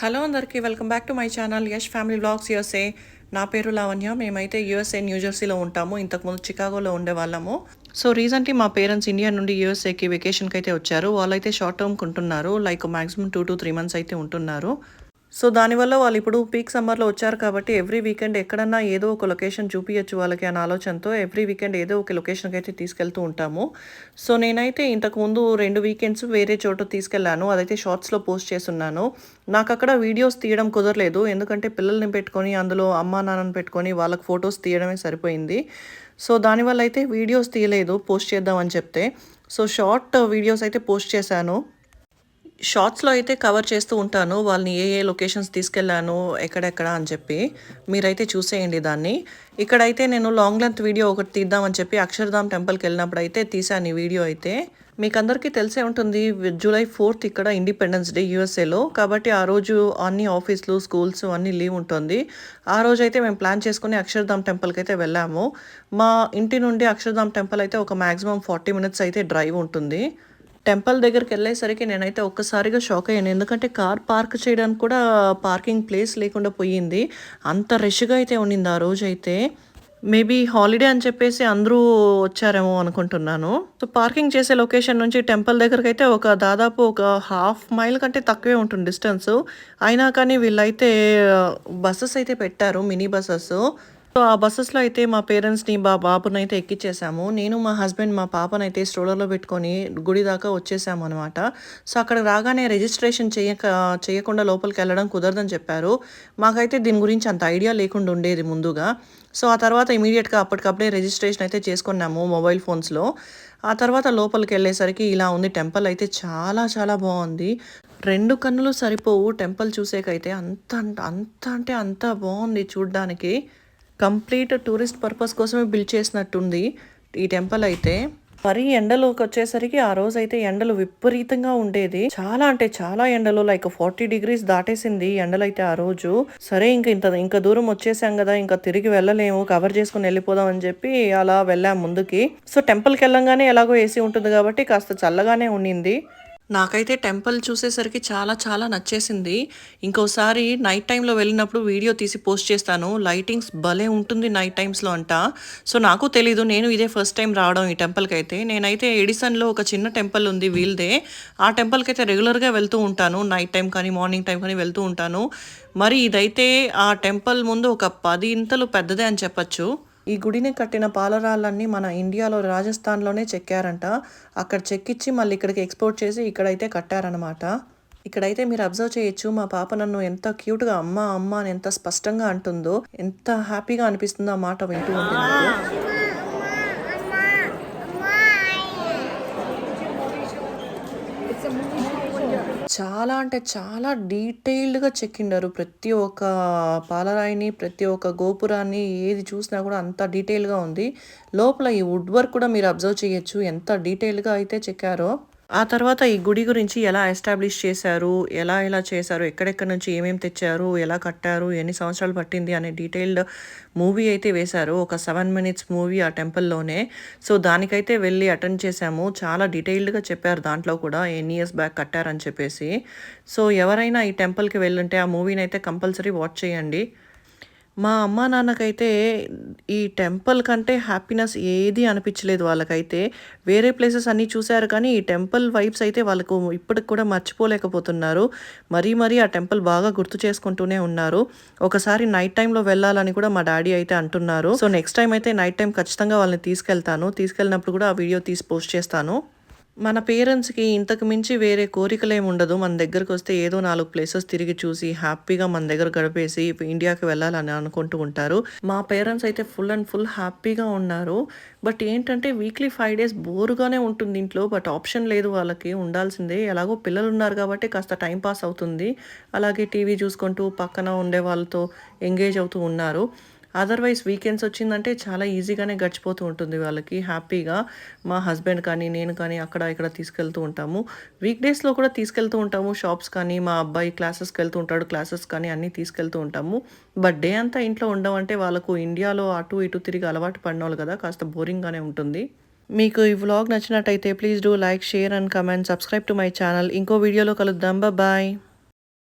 Hello అందరికీ welcome back to my channel Yash family blogs USA. నా పేరు లావణ్య. మేమైతే యూఎస్ఏ న్యూజెర్సీలో ఉంటాము. ఇంతకుముందు చికాగోలో ఉండేవాళ్ళము సో రీసెంట్లీ మా పేరెంట్స్ ఇండియా నుండి యూఎస్ఏకి వెకేషన్కి అయితే వచ్చారు. వాళ్ళైతే షార్ట్ టర్మ్కి ఉంటున్నారు like maximum two to three months అయితే ఉంటున్నారు. సో దానివల్ల వాళ్ళు ఇప్పుడు పీక్ సమ్మర్లో వచ్చారు కాబట్టి ఎవ్రీ వీకెండ్ ఎక్కడన్నా ఏదో ఒక లొకేషన్ చూపించచ్చు వాళ్ళకి అనే ఆలోచనతో ఎవ్రీ వీకెండ్ ఏదో ఒక లొకేషన్కి అయితే తీసుకెళ్తూ ఉంటాము. సో నేనైతే ఇంతకుముందు రెండు వీకెండ్స్ వేరే చోట తీసుకెళ్ళాను. అదైతే షార్ట్స్లో పోస్ట్ చేస్తున్నాను. నాకు అక్కడ వీడియోస్ తీయడం కుదరలేదు. ఎందుకంటే పిల్లల్ని పెట్టుకొని అందులో అమ్మా నాన్నని పెట్టుకొని వాళ్ళకి ఫొటోస్ తీయడమే సరిపోయింది. సో దానివల్ల అయితే వీడియోస్ తీయలేదు. పోస్ట్ చేద్దామని చెప్తే. సో షార్ట్ వీడియోస్ అయితే పోస్ట్ చేశాను. షార్ట్స్లో అయితే కవర్ చేస్తూ ఉంటాను. వాళ్ళని ఏ ఏ లొకేషన్స్ తీసుకెళ్ళాను ఎక్కడెక్కడ అని చెప్పి మీరైతే చూసేయండి దాన్ని. ఇక్కడైతే నేను లాంగ్ లెంత్ వీడియో ఒకటి తీద్దామని చెప్పి అక్షరధామ్ టెంపుల్కి వెళ్ళినప్పుడు అయితే తీశాను ఈ వీడియో అయితే. మీకు అందరికీ తెలిసే ఉంటుంది జూలై ఫోర్త్ ఇక్కడ ఇండిపెండెన్స్ డే యూఎస్ఏలో. కాబట్టి ఆ రోజు అన్ని ఆఫీసులు స్కూల్స్ అన్ని లీవ్ ఉంటుంది. ఆ రోజు అయితే మేము ప్లాన్ చేసుకుని అక్షరధామ్ టెంపుల్కి అయితే వెళ్ళాము. మా ఇంటి నుండి అక్షరధామ్ టెంపుల్ అయితే ఒక మ్యాక్సిమం ఫార్టీ మినిట్స్ అయితే డ్రైవ్ ఉంటుంది. టెంపుల్ దగ్గరికి వెళ్ళేసరికి నేనైతే ఒక్కసారిగా షాక్ అయ్యాను. ఎందుకంటే కార్ పార్క్ చేయడానికి కూడా పార్కింగ్ ప్లేస్ లేకుండా పోయింది. అంత రష్గా అయితే ఉండింది ఆ రోజు అయితే మేబీ హాలిడే అని చెప్పేసి అందరూ వచ్చారేమో అనుకుంటున్నాను. సో పార్కింగ్ చేసే లొకేషన్ నుంచి టెంపుల్ దగ్గరికి అయితే ఒక దాదాపు ఒక హాఫ్ మైల్ కంటే తక్కువే ఉంటుంది డిస్టెన్స్. అయినా కానీ వీళ్ళైతే బస్సెస్ అయితే పెట్టారు మినీ బస్సెస్. సో ఆ బస్సెస్లో అయితే మా పేరెంట్స్ని మా బాబుని అయితే ఎక్కించేసాము నేను మా హస్బెండ్ మా పాపనైతే స్ట్రోలర్లో పెట్టుకొని గుడి దాకా వచ్చేసాము అనమాట సో అక్కడ రాగానే రిజిస్ట్రేషన్ చేయక చేయకుండా లోపలికి వెళ్ళడం కుదరదని చెప్పారు. మాకైతే దీని గురించి అంత ఐడియా లేకుండా ఉండేది ముందుగా. సో ఆ తర్వాత ఇమీడియట్గా అప్పటికప్పుడే రిజిస్ట్రేషన్ అయితే చేసుకున్నాము మొబైల్ ఫోన్స్లో. ఆ తర్వాత లోపలికి వెళ్ళేసరికి ఇలా ఉంది టెంపుల్ అయితే చాలా చాలా బాగుంది. రెండు కన్నులు సరిపోవు టెంపుల్ చూసేకైతే. అంత అంత అంటే అంత బాగుంది చూడ్డానికి. కంప్లీట్ టూరిస్ట్ పర్పస్ కోసమే బిల్డ్ చేసినట్టుంది ఈ టెంపుల్ అయితే. మరి ఎండలోకి వచ్చేసరికి ఆ రోజు అయితే ఎండలు విపరీతంగా ఉండేది. చాలా అంటే చాలా ఎండలు లైక్ ఫార్టీ డిగ్రీస్ దాటేసింది ఎండలు అయితే ఆ రోజు. సరే ఇంకా ఇంత ఇంకా దూరం వచ్చేసాం కదా ఇంకా తిరిగి వెళ్ళలేము కవర్ చేసుకుని వెళ్ళిపోదాం అని చెప్పి అలా వెళ్ళాం ముందుకి. సో టెంపుల్కి వెళ్ళంగానే ఎలాగో ఏసీ ఉంటుంది కాబట్టి కాస్త చల్లగానే ఉండింది. నాకైతే టెంపుల్ చూసేసరికి చాలా చాలా నచ్చేసింది. ఇంకోసారి నైట్ టైంలో వెళ్ళినప్పుడు వీడియో తీసి పోస్ట్ చేస్తాను. లైటింగ్స్ భలే ఉంటుంది నైట్ టైమ్స్లో అంట. సో నాకు తెలీదు నేను ఇదే ఫస్ట్ టైం రావడం ఈ టెంపుల్కి అయితే నేనైతే ఎడిసన్లో ఒక చిన్న టెంపుల్ ఉంది వీల్దే. ఆ టెంపుల్కి అయితే రెగ్యులర్గా వెళ్తూ ఉంటాను. నైట్ టైం కానీ మార్నింగ్ టైం కానీ వెళ్తూ ఉంటాను. మరి ఇదైతే ఆ టెంపుల్ ముందు ఒక పది ఇంతలు పెద్దదే అని చెప్పచ్చు. ఈ గుడిని కట్టిన పాలరాళ్ళన్నీ మన ఇండియాలో రాజస్థాన్లోనే చెక్కారంట. అక్కడ చెక్కిచ్చి మళ్ళీ ఇక్కడికి ఎక్స్పోర్ట్ చేసి ఇక్కడైతే కట్టారనమాట ఇక్కడైతే మీరు అబ్జర్వ్ చేయొచ్చు మా పాప నన్ను ఎంత క్యూట్గా అమ్మ అమ్మ అని ఎంత స్పష్టంగా అంటుందో ఎంత హ్యాపీగా అనిపిస్తుందో ఆ మాట వింటూ ఉంటుంది చాలా అంటే చాలా డీటెయిల్డ్గా చెక్కిండారు. ప్రతి ఒక్క పాలరాయిని ప్రతి ఒక్క గోపురాన్ని ఏది చూసినా కూడా అంత డీటెయిల్గా ఉంది. లోపల ఈ వుడ్ వర్క్ కూడా మీరు అబ్జర్వ్ చేయొచ్చు. ఎంత డీటెయిల్గా అయితే చెక్కారో. ఆ తర్వాత ఈ గుడి గురించి ఎలా ఎస్టాబ్లిష్ చేశారు? ఎలా ఎలా చేశారు? ఎక్కడెక్కడ నుంచి ఏమేమి తెచ్చారు? ఎలా కట్టారు? ఎన్ని సంవత్సరాలు పట్టింది? అనే డీటెయిల్డ్ మూవీ అయితే వేశారు. ఒక సెవెన్ మినిట్స్ మూవీ ఆ టెంపుల్లోనే. సో దానికైతే వెళ్ళి అటెండ్ చేశాము. చాలా డీటెయిల్డ్గా చెప్పారు దాంట్లో కూడా. ఎన్ని ఇయర్స్ బ్యాక్ కట్టారని చెప్పేసి. సో ఎవరైనా ఈ టెంపుల్కి వెళ్ళుంటే ఆ మూవీని అయితే కంపల్సరీ వాచ్ చేయండి. మా అమ్మ నాన్నకైతే ఈ టెంపుల్ కంటే హ్యాపీనెస్ ఏది అనిపించలేదు వాళ్ళకైతే. వేరే ప్లేసెస్ అన్నీ చూశారు కానీ ఈ టెంపుల్ వైబ్స్ అయితే వాళ్ళకు ఇప్పటికి కూడా మర్చిపోలేకపోతున్నారు. మరీ మరీ ఆ టెంపుల్ బాగా గుర్తు చేసుకుంటూనే ఉన్నారు. ఒకసారి నైట్ టైంలో వెళ్ళాలని కూడా మా డాడీ అయితే అంటున్నారు. సో నెక్స్ట్ టైం అయితే నైట్ టైం ఖచ్చితంగా వాళ్ళని తీసుకెళ్తాను. తీసుకెళ్ళినప్పుడు కూడా ఆ వీడియో తీసి పోస్ట్ చేస్తాను. మన పేరెంట్స్కి ఇంతకు మించి వేరే కోరికలేం ఉండదు. మన దగ్గరకు వస్తే ఏదో నాలుగు ప్లేసెస్ తిరిగి చూసి హ్యాపీగా మన దగ్గర గడిపేసి ఇండియాకి వెళ్ళాలని అనుకుంటూ ఉంటారు. మా పేరెంట్స్ అయితే ఫుల్ అండ్ ఫుల్ హ్యాపీగా ఉన్నారు. బట్ ఏంటంటే వీక్లీ ఫైవ్ డేస్ బోరుగానే ఉంటుంది ఇంట్లో. బట్ ఆప్షన్ లేదు వాళ్ళకి. ఉండాల్సిందే. ఎలాగో పిల్లలు ఉన్నారు కాబట్టి కాస్త టైం పాస్ అవుతుంది. అలాగే టీవీ చూసుకుంటూ పక్కన ఉండే వాళ్ళతో ఎంగేజ్ అవుతూ ఉన్నారు. అదర్వైజ్ వీకెండ్స్ వచ్చిందంటే చాలా ఈజీగానే గడిచిపోతూ ఉంటుంది వాళ్ళకి. హ్యాపీగా మా హస్బెండ్ కానీ నేను కానీ అక్కడ ఇక్కడ తీసుకెళ్తూ ఉంటాము. వీక్ డేస్లో కూడా తీసుకెళ్తూ ఉంటాము. షాప్స్ కానీ మా అబ్బాయి క్లాసెస్కి వెళ్తూ ఉంటాడు. క్లాసెస్ కానీ అన్నీ తీసుకెళ్తూ ఉంటాము. బట్ డే అంతా ఇంట్లో ఉండమంటే వాళ్ళకు ఇండియాలో అటు ఇటు తిరిగి అలవాటు పడినోళ్ళు కదా కాస్త బోరింగ్గానే ఉంటుంది. మీకు ఈ వ్లాగ్ నచ్చినట్టయితే please do like share and comment subscribe to my channel ఇంకో వీడియోలో కలుద్దాం. బాయ్